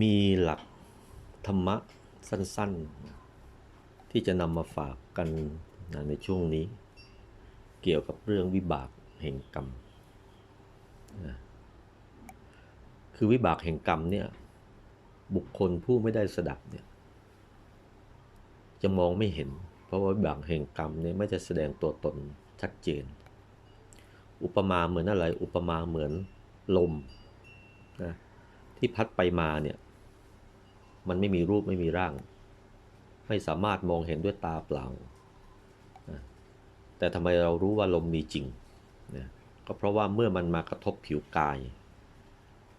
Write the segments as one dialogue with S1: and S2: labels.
S1: มีหลักธรรมะสั้นๆ ที่จะนำมาฝากกันนะในช่วงนี้ เกี่ยวกับเรื่องวิบากแห่งกรรมนะคือวิบากแห่งกรรมเนี่ยบุคคลผู้ไม่ได้สดับเนี่ยจะมองไม่เห็น เพราะว่าวิบากแห่งกรรมเนี่ยไม่จะแสดงตัวตนชัดเจน อุปมาเหมือนอะไร อุปมาเหมือนลมนะ ที่พัดไปมาเนี่ย มันไม่มีรูปไม่มีร่าง ไม่สามารถมองเห็นด้วยตาเปล่า แต่ทำไมเรารู้ว่าลมมีจริงนะก็เพราะว่าเมื่อมันมากระทบผิวกาย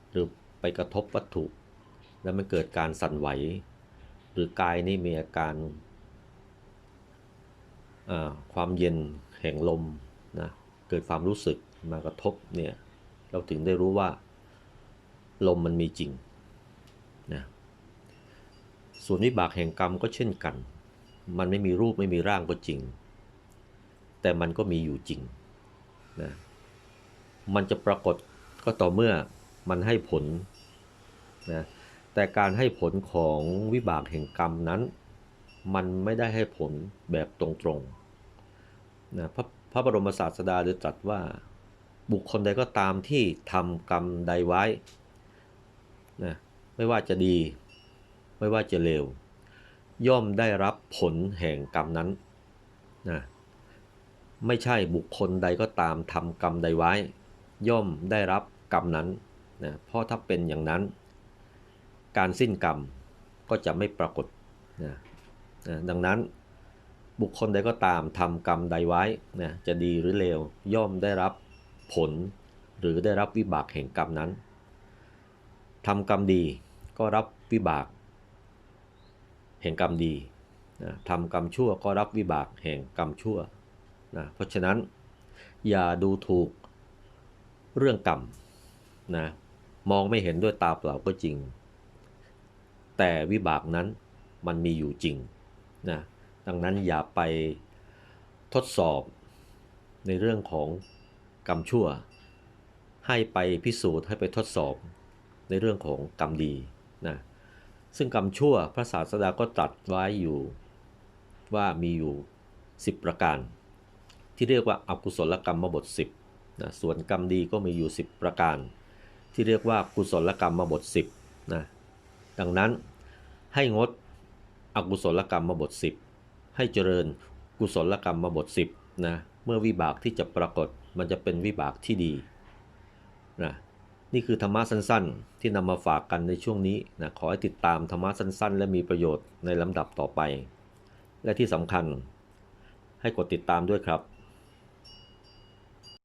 S1: หรือไปกระทบวัตถุ แล้วมันเกิดการสั่นไหว หรือกายนี่มีอาการความเย็นแห่งลมนะเกิดความรู้สึกมากระทบเนี่ยเราถึงได้รู้ว่า ลมมันมีจริงนะส่วนวิบากแห่งกรรมก็เช่นกัน มันไม่มีรูปไม่มีร่างก็จริง แต่มันก็มีอยู่จริงนะมันจะปรากฏก็ต่อเมื่อมันให้ผลนะแต่การให้ผลของวิบากแห่งกรรมนั้น มันไม่ได้ให้ผลแบบตรงๆนะพระพระบรมศาสดาได้ตรัสว่าบุคคลใดก็ตามที่ทำกรรมใดไว้ นะไม่ว่าจะดี ไม่ว่าจะเลวย่อมได้รับผลแห่งกรรมนั้นนะไม่ใช่บุคคลใดก็ตามทำกรรมใดไว้ ย่อมได้รับกรรมนั้นนะเพราะถ้าเป็นอย่างนั้น การสิ้นกรรมก็จะไม่ปรากฏนะนะดังนั้นบุคคลใดก็ตามทำกรรมใดไว้นะจะดีหรือเลวย่อมได้รับผล หรือได้รับวิบากแห่งกรรมนั้น ทำกรรมดีก็รับวิบาก แห่งกรรมดีนะทำกรรมชั่วก็รับวิบากแห่งกรรมชั่วนะเพราะฉะนั้นอย่าดูถูกเรื่องกรรมนะมองไม่เห็นด้วยตาเปล่าก็จริง แต่วิบากนั้นมันมีอยู่จริงนะดังนั้นอย่าไปทดสอบในเรื่องของกรรมชั่ว ให้ไปพิสูจน์ให้ไปทดสอบ ในเรื่องของกรรมดีนะซึ่งกรรมชั่วพระศาสดาก็ตรัสไว้อยู่ว่ามีอยู่ 10 ประการ ที่เรียกว่าอากุศลกรรมมาบท 10นะส่วนกรรมดีก็มีอยู่ 10 ประการ ที่เรียกว่ากุศลกรรมมาบท 10นะดังนั้นให้งดอกุศลกรรมมาบท 10 ให้เจริญกุศลกรรมมาบท 10นะเมื่อวิบากที่จะปรากฏมันจะเป็นวิบากที่ดีนะ นี่คือธรรมะสั้นๆ ที่นำมาฝากกันในช่วงนี้นะขอให้ติดตามธรรมะสั้นๆ และมีประโยชน์ในลำดับต่อไป และที่สำคัญให้กดติดตามด้วยครับ